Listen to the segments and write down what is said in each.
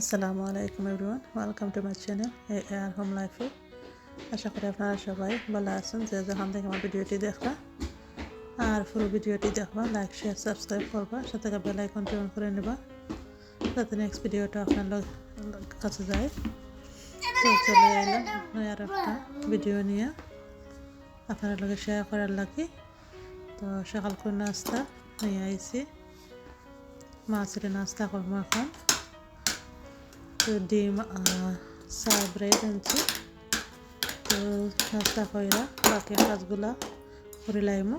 আসসালামু আলাইকুম everyone, welcome to my channel A R home লাইফে। আশা করি আপনারা সবাই ভালো আছেন, যে যখন থেকে আমার ভিডিওটি দেখবা। আর পুরো ভিডিওটি দেখবা, লাইক শেয়ার সাবস্ক্রাইব করবা, সাথে বেল আইকনটি অন করে নেবা, যাতে নেক্সট ভিডিওটা আপনার লোক কাছে যায়। তো চলে এলাম আর একটা ভিডিও নিয়ে। আপনার লগে শেয়ার করার লাগে। তো সকাল করে নাস্তা নিয়ে আইছি। মাছের নাস্তা করব এখন। ডিম চা ব্রেড আনছি তো নাস্তা কইরা বাকি কাজগুলা করে লাইমু।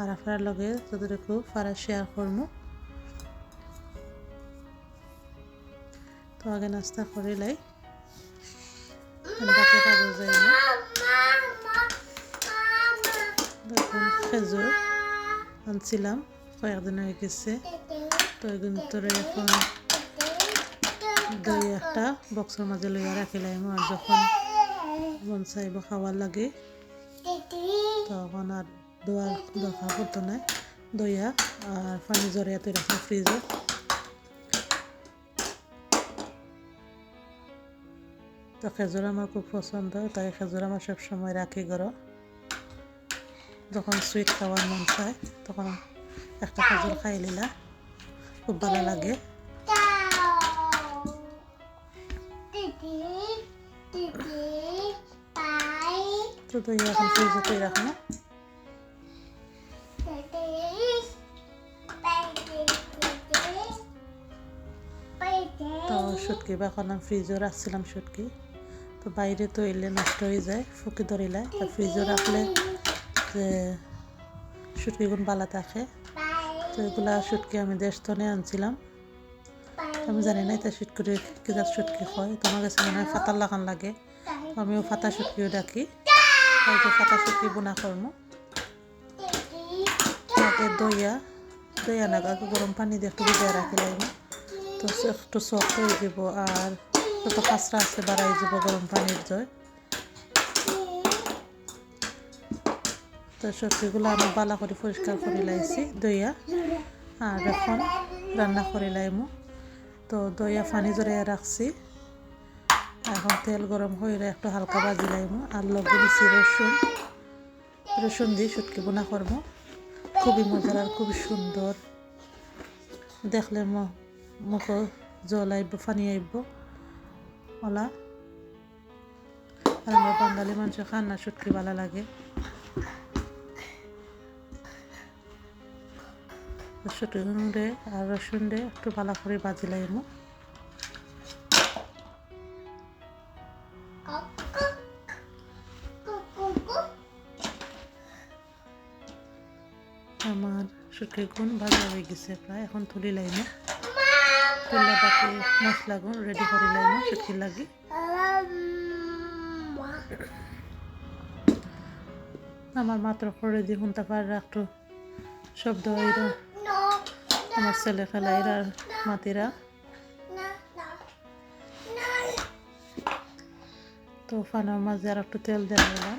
আর আপনার লগে যতটুকু পারা শেয়ার করমু। তো আগে নাস্তা করে লাই। বাকি কাজও যাই না খেজুর আনছিলাম, কয়েকদিন হয়ে গেছে। তো এগুলো এখন দই একটা বক্সের মাঝে লইয়া রাখিলাম আর যখন মন চাইব খাওয়ার লাগে, তখন আর দোয়ার দরকার পড়তো না দইয়া আর পানি জড়িয়া রাখলাম ফ্রিজে। তো খেজুর আমার খুব পছন্দ, তাই খেজুর আমার সবসময় রাখি ঘর। যখন সুইট খাওয়ার মন চায়, তখন একটা খেজুর খাই নিলা খুব ভালো লাগে। দই এখন ফ্রিজে তুই রাখো না তো সুটকি, বা এখন ফ্রিজও রাখছিলাম সুটকি। তো বাইরে তো এলে নষ্ট হয়ে যায়, ফুকি ধরিলে তো ফ্রিজও রাখলে যে সুটকিগুন বালা থাকে তো এগুলা সুটকি আমি দেশতনে আনছিলাম। আমি জানি না এটা সুটকি কিজাত সুটকি হয়। তোমার কাছে মনে হয় ফাতার লাগান লাগে। আমিও ফাতা সুটকিও ডাকি। হয়তো ফাতা সুটকি বোনা করমু। আগে দইয়া দইয়া নাগা গরম পানি দিয়ে একটু ভিজায় রাখি লাগবে তো একটু সফট হয়ে যাব আর যত কাঁচরা আছে বাড়াই যাব গরম পানির জয়। তো সবজিগুলো আমি বালা করে পরিষ্কার করে লাইছি, দইয়া। আর এখন রান্না করে লাইমু। তো দইয়া পানি জড়াইয়া রাখছি। এখন তেল গরম হয়ে একটু হালকা বাজি লাইমু, আর লগে দিছি রসুন। রসুন দিয়ে সুটকি বোনা করব। খুবই মজার আর খুবই সুন্দর। দেখলে মুখ জল আইব পানি আইব। ওলা। আর আমরা বাঙালি মানুষ খান্না সুটকি ভালো লাগে। সুটকি রে আর রসুন রে একটু ভালো করে বাজি লাইমু। আমার শুটকি গুণ ভাজা হয়ে গেছে প্রায় এখন তুলি লাইনে তুললে বাকি মশলা গুণ রেডি করে লাইনে শুটকির লাগি। আমার মাত্র করে দি শুনতে পারে একটু শব্দ এরা আমার ছেলে খেলা এরা মাতিরা। তো ফানার মাঝে আর একটু তেল দিলাম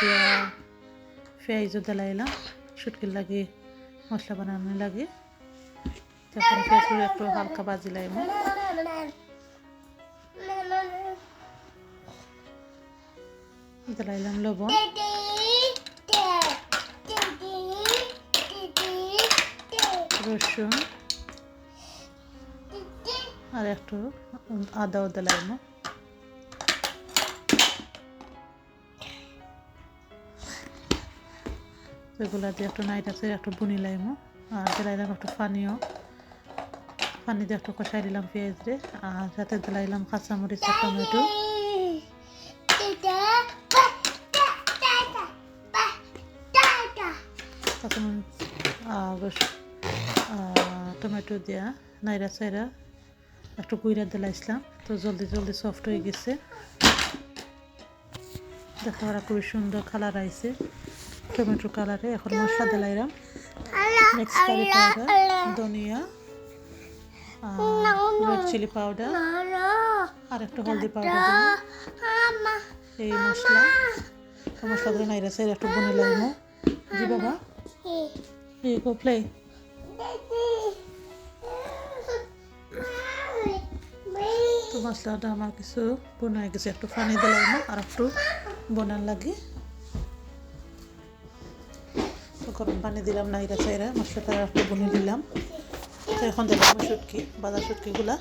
দিয়া পেঁয়াজও দিলাইলাম শুটকির লাগে মশলা বানানোর লাগে। তখন পেঁয়াজ একটু হালকা বাজি লাইম। দিলাইলাম লবণ। রসুন। আর একটু আদাও দিলাইম এগুলা দিয়ে একটু নাইট আছে, একটু বুনি লাইমো আর দিলাইলাম একটু পানিও। পানি দিয়ে একটু কষাই দিলাম পেঁয়াজ দিয়ে আর সাথে দিলাইলাম কাঁচামরিচ আর টমেটো। তখন টমেটো দিয়া নাইরা সাইরা একটু কুইরা দিলাইছিলাম তো জলদি জলদি সফট হয়ে গেছে। দেখা খুবই সুন্দর কালার আইছে। টমেটো কালারে এখন মশলা দিলাইলাম মিক্স কারি পাউডার ধনিয়া রেড চিলি পাউডার আর একটু হলদি পাউডার এই মশলা মশলাগুলো নাইরা সাইড একটু বনে লাইমো। জি বাবা। গো প্লে মশলাটা আমার কিছু বোনায় গেছে একটু পানি দিলাম আর একটু বোনার লাগে। গরম পানি দিলাম, নাইরা চাইরা মশলাটা একটু বনে দিলাম। তো এখন দিলাম শুটকি বাজার শুটকিগুলা।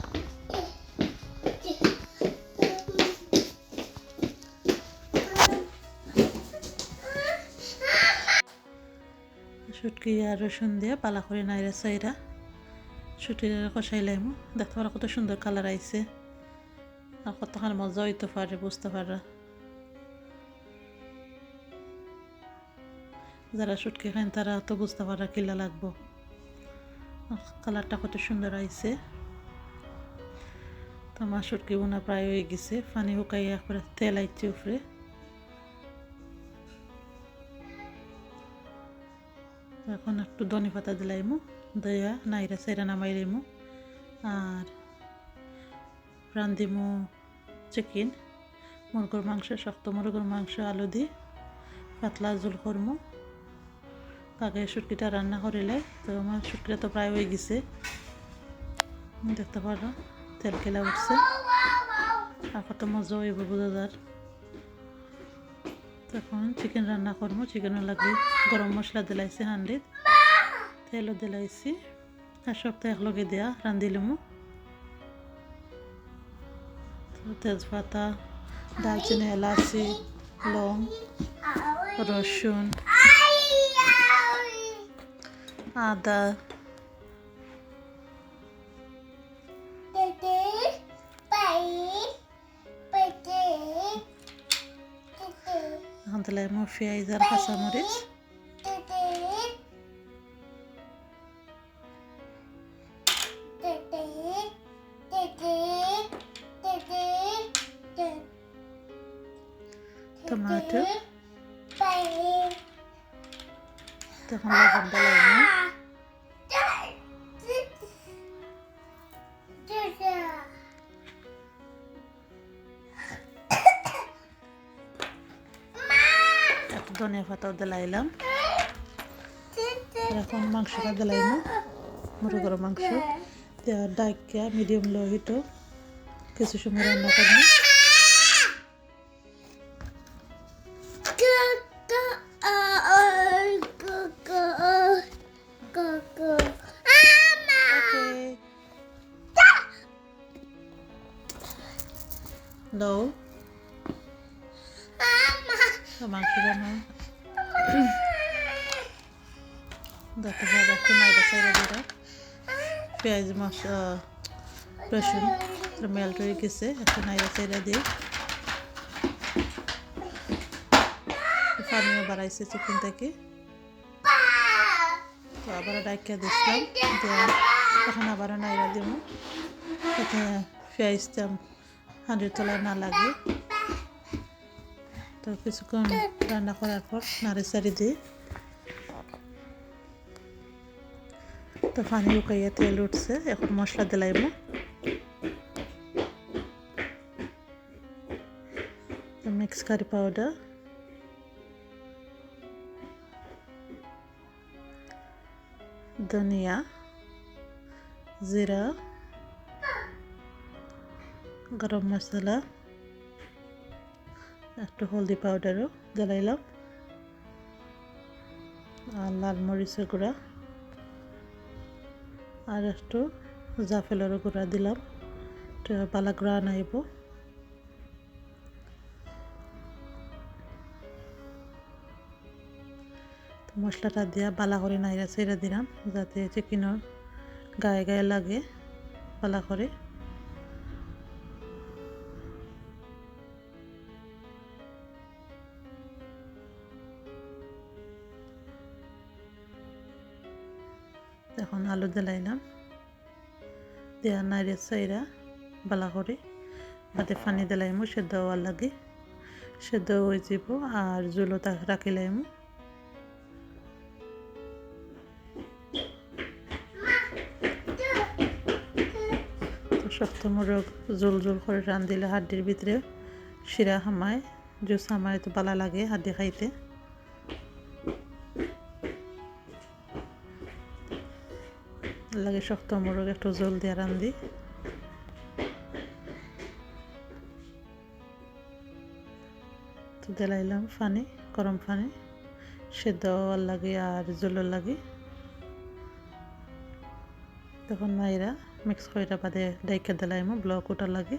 শুটকি আর রসুন দিয়ে পালা করে নাইরা চাইরা শুটকিটা কষাইলাম দেখতে পারা কত সুন্দর কালার আইছে। আর কতখানি মজা হইতে পারে, বুঝতে পারা। যারা শুটকি খান তারা তো বুঝতে পারা কিলা লাগবো। কালারটা কত সুন্দর আইছে। তো আমার শুটকি বোনা প্রায় হয়ে গেছে। পানি শুকাই একবারে তেল আইছে উপরে। এখন একটু ধনে পাতা দিলাইমু, দয়া নাইরা সাইরা নামাইলাইমু আর রান্ধিমু চিকেন। মুরগোর মাংস, শক্ত মুরগোর মাংস, আলু দি, পাতলা জোল করমু। আগে শুটকিটা রান্না করিলে তো আমার শুটকিটা তো প্রায় হয়ে গেছে। দেখতে পারো, তেল কেলা উঠছে। আর কত মজা হইব বোঝা যার তখন চিকেন রান্না করব চিকেনও লাগে গরম মশলা দিলাইছি হান্ডিত, তেলও দিলাইছি, আর সপ্তাহে একলগে দেয়া রান্ধিলিমু তেজপাতা দালচিনি এলাচি, লং, রসুন আদা এখন দিলাইমু পেঁয়াজ আর কাঁচামরিচ টমাটো ধনিয়া পাতাও দিলাইলাম এখন মাংসটা দিলাইমু মুরগির মাংস দেওয়ার ডাইকা মিডিয়াম লো হিটো কিছু সময় রান্না করব Okay. পেঁয়াজ মশলা, রসুন মেল্ট হয়ে গেছে, একটু নাইরা সাইরা দিয়ে পানিও বাড়াইছে চিকেন থেকে। তো আবার ডাইকা দিছিলাম দিয়ে এখন আবার নাইরা দিব পেঁয়াজটা হাঁড়ির তলায় না লাগে। তো কিছুক্ষণ রান্না করার পর নাড়ি সারি দিই তো পানি উকাইয়া তেল উঠছে এখন মশলা দিলাইব মিক্স কারি পাউডার ধনিয়া জিরা গরম মশলা একটু হলদি পাউডারও দিলাইলাম আর লাল মরিচের গুঁড়া। আর একটু জাফেলেরও গুঁড়া দিলাম। একটু পালা গুঁড়া আনাইব। মশলাটা দিয়া বালা করে নাইরা ছেড়ে দিলাম, যাতে চিকেনের গায়ে গায়ে লাগে বালা করে। এখন আলু দিলাইলাম দেওয়া নাইরে চাইরা বালা করে বাদে পানি দিলাইমু সেদ্ধ হওয়ার লাগে। সেদ্ধ হয়ে যাব আর জুলো রাখিলাইমু। শক্ত মোরগ জোল জোল করে রান্ধিলে হাড্ডির ভিতরে শিরা হামায়, জুস হামায়, তো বালা লাগে হাড্ডি খাইতে। আগে শক্ত মোরগ একটু জল দিয়ে রান্ধি। তো দিলাইলাম পানি গরম পানি সেদ্ধ হওয়ার লাগে আর জলও লাগে। তখন মায়েরা মিক্স করে বাদে ডাইকে দিলাইমো, ব্লক ওটা লাগে।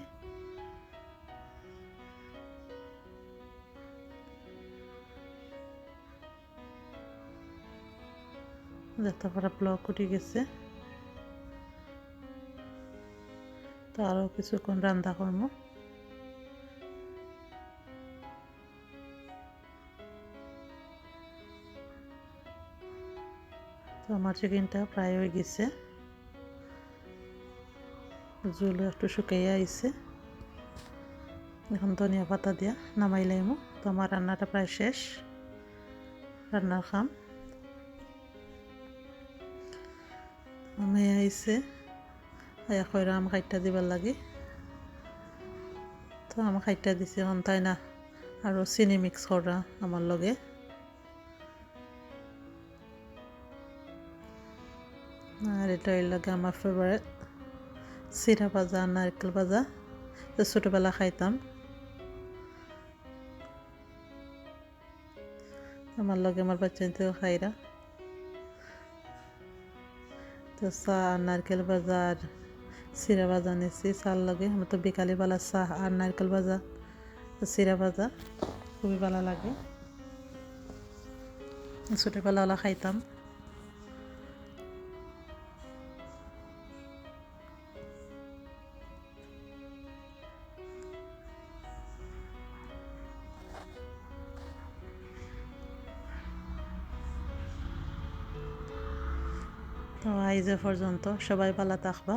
যাতে ব্লক উঠে গেছে। তো আরও কিছুক্ষণ রান্না করব। তো আমার চিকেনটা প্রায় হয়ে গেছে। জল একটু শুকাইয়া আইছে। এখন ধনিয়া পাতা দিয়া নামাই নামাইলাইমো তো আমার রান্নাটা প্রায় শেষ। রান্নার খাম। আমি আইছে কইরা আম খাইটা দিবার লাগে। তো আম খাইটা দিছে এখন তাই না? আৰু চিনি মিক্স করা আমার লগে। আর এটা এর লাগে আমার ফেভারিট চিরা ভাজা নারকেল ভাজা। তো ছোটোবেলা খাইতাম আমার লগে আমার বাচ্চাতেও খাইরা তো চা নারকেল ভাজা আর চিরা ভাজা নিছি চার লাগে। আমার তো বিকালি বেলা চাহ আর নারকেল ভাজা। চিরা ভাজা, খুবই ভালো লাগে। ছোটোবেলা ওলা খাইতাম। তো আইজে পর্যন্ত সবাই ভালো থাকবা।